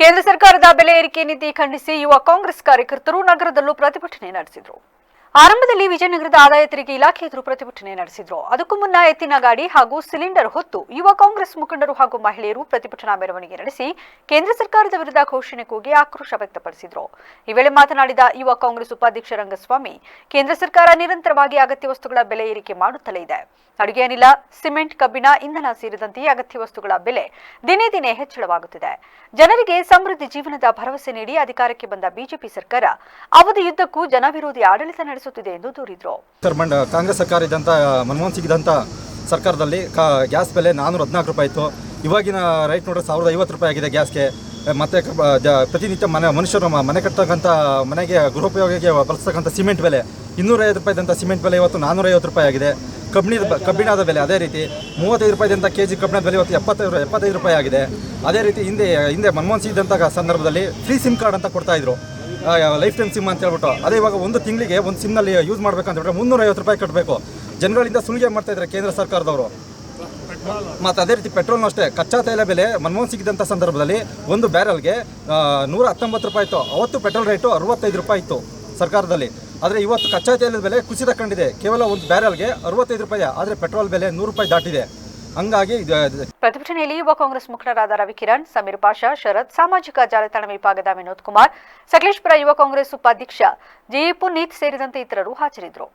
ಕೇಂದ್ರ ಸರ್ಕಾರದ ಬೆಲೆ ಏರಿಕೆ ನೀತಿ ಖಂಡಿಸಿ ಯುವ ಕಾಂಗ್ರೆಸ್ ಕಾರ್ಯಕರ್ತರು ನಗರದಲ್ಲೂ ಪ್ರತಿಭಟನೆ ನಡೆಸಿದರು. ಆರಂಭದಲ್ಲಿ ವಿಜಯನಗರದ ಆದಾಯ ತೆರಿಗೆ ಇಲಾಖೆ ಎದುರು ಪ್ರತಿಭಟನೆ ನಡೆಸಿದ್ರು. ಅದಕ್ಕೂ ಮುನ್ನ ಎತ್ತಿನ ಗಾಡಿ ಹಾಗೂ ಸಿಲಿಂಡರ್ ಹೊತ್ತು ಯುವ ಕಾಂಗ್ರೆಸ್ ಮುಖಂಡರು ಹಾಗೂ ಮಹಿಳೆಯರು ಪ್ರತಿಭಟನಾ ಮೆರವಣಿಗೆ ನಡೆಸಿ ಕೇಂದ್ರ ಸರ್ಕಾರದ ವಿರುದ್ಧ ಘೋಷಣೆ ಕೂಗಿ ಆಕ್ರೋಶ ವ್ಯಕ್ತಪಡಿಸಿದ್ರು. ಈ ವೇಳೆ ಮಾತನಾಡಿದ ಯುವ ಕಾಂಗ್ರೆಸ್ ಉಪಾಧ್ಯಕ್ಷ ರಂಗಸ್ವಾಮಿ, ಕೇಂದ್ರ ಸರ್ಕಾರ ನಿರಂತರವಾಗಿ ಅಗತ್ಯ ವಸ್ತುಗಳ ಬೆಲೆ ಏರಿಕೆ ಮಾಡುತ್ತಲೇ ಇದೆ. ಅಡುಗೆ ಅನಿಲ, ಸಿಮೆಂಟ್, ಕಬ್ಬಿಣ, ಇಂಧನ ಸೇರಿದಂತೆ ಅಗತ್ಯ ವಸ್ತುಗಳ ಬೆಲೆ ದಿನೇ ದಿನೇ ಹೆಚ್ಚಳವಾಗುತ್ತಿದೆ. ಜನರಿಗೆ ಸಮೃದ್ಧಿ ಜೀವನದ ಭರವಸೆ ನೀಡಿ ಅಧಿಕಾರಕ್ಕೆ ಬಂದ ಬಿಜೆಪಿ ಸರ್ಕಾರ ಅವಧಿಯುದ್ದಕ್ಕೂ ಜನವಿರೋಧಿ ಆಡಳಿತ ನಡೆಸುತ್ತಿದೆ ಎಂದು ದೂರಿದ್ರು. ಕಾಂಗ್ರೆಸ್ ಸರ್ಕಾರ ಇದ್ದಂಥ ಮನಮೋಹನ್ ಸಿಂಗ್ ಇದ್ದಂಥ ಸರ್ಕಾರದಲ್ಲಿ ಗ್ಯಾಸ್ ಬೆಲೆ ನಾನ್ನೂರ ಹದಿನಾಲ್ಕು ರೂಪಾಯಿ ಇತ್ತು. ಇವಾಗಿನ ರೈಟ್ ನೋಡಿದ್ರೆ ಸಾವಿರದ ಐವತ್ತು ರೂಪಾಯಿ ಆಗಿದೆ ಗ್ಯಾಸ್ಗೆ. ಮತ್ತು ಪ್ರತಿನಿತ್ಯ ಮನೆ, ಮನುಷ್ಯರು ಮನೆ ಕಟ್ಟತಕ್ಕಂಥ ಮನೆಗೆ ಗೃಹೋಪಯೋಗಿಗೆ ಬಳಸ್ತಕ್ಕಂಥ ಸಿಮೆಂಟ್ ಬೆಲೆ. ಇನ್ನೂರೈವತ್ತು ರೂಪಾಯಿದಂಥ ಸಿಮೆಂಟ್ ಬೆಲೆ ಇವತ್ತು ನಾನ್ನೂರೈವತ್ತು ರೂಪಾಯಿ ಆಗಿದೆ. ಕಬ್ಬಿಣದ ಕಬ್ಬಿಣದ ಬೆಲೆ ಅದೇ ರೀತಿ. ಮೂವತ್ತೈದು ರೂಪಾಯಿದಂಥ ಕೆ ಜಿ ಕಬ್ಬಿಣದ ಬೆಲೆ ಇವತ್ತು ಎಪ್ಪತ್ತೈದು ಎಪ್ಪತ್ತೈದು ರೂಪಾಯಿ ಆಗಿದೆ. ಅದೇ ರೀತಿ ಹಿಂದೆ ಹಿಂದೆ ಮನಮೋಹನ್ ಸಿಂಗ್ ಇದ್ದಂಥ ಸಂದರ್ಭದಲ್ಲಿ ಫ್ರೀ ಸಿಮ್ ಕಾರ್ಡ್ ಅಂತ ಕೊಡ್ತಾ ಇದ್ರು. ಲೈಫ್ ಟೈಮ್ ಸಿಮ್ ಅಂತ ಹೇಳ್ಬಿಟ್ಟು, ಅದೇ ಇವಾಗ ಒಂದು ತಿಂಗಳಿಗೆ ಒಂದು ಸಿಮ್ನಲ್ಲಿ ಯೂಸ್ ಮಾಡ್ಬೇಕಂತ ಹೇಳಿದ್ರೆ ಮುನ್ನೂರೈವತ್ತು ರೂಪಾಯಿ ಕಟ್ಟಬೇಕು ಜನಗಳಿಂದ ಸುಲಿಗೆ ಮಾಡ್ತಾ ಇದ್ದಾರೆ ಕೇಂದ್ರ ಸರ್ಕಾರದವರು. ಮತ್ತು ಅದೇ ರೀತಿ ಪೆಟ್ರೋಲ್ನು ಅಷ್ಟೇ ಕಚ್ಚಾ ತೈಲ ಬೆಲೆ, ಮನಮೋಹನ್ ಸಿಕ್ಕಿದಂಥ ಸಂದರ್ಭದಲ್ಲಿ ಒಂದು ಬ್ಯಾರಲ್ಗೆ ನೂರ ಹತ್ತೊಂಬತ್ತು ರೂಪಾಯಿ ಇತ್ತು. ಅವತ್ತು ಪೆಟ್ರೋಲ್ ರೇಟು ಅರವತ್ತೈದು ರೂಪಾಯಿ ಇತ್ತು ಸರ್ಕಾರದಲ್ಲಿ. ಆದರೆ ಇವತ್ತು ಕಚ್ಚಾ ತೈಲದ ಬೆಲೆ ಕುಸಿತ ಕಂಡಿದೆ. ಕೇವಲ ಒಂದು ಬ್ಯಾರಲ್ಗೆ ಅರವತ್ತೈದು ರೂಪಾಯಿ, ಆದರೆ ಪೆಟ್ರೋಲ್ ಬೆಲೆ ನೂರು ರೂಪಾಯಿ ದಾಟಿದೆ. ಹಂಗಾಗಿ ಪ್ರತಿಭಟನೆಯಲ್ಲಿ ಯುವ ಕಾಂಗ್ರೆಸ್ ಮುಖಂಡರಾದ ರವಿಕಿರಣ್ ಸಮೀರ್ ಪಾಷಾ, ಶರತ್, ಸಾಮಾಜಿಕ ಜಾಲತಾಣ ವಿಭಾಗದ ವಿನೋದ್ ಕುಮಾರ್, ಸಕಲೇಶ್ಪುರ ಯುವ ಕಾಂಗ್ರೆಸ್ ಉಪಾಧ್ಯಕ್ಷ ಜಿ ಪುನೀತ್ ಸೇರಿದಂತೆ ಇತರರು ಹಾಜರಿದ್ದರು.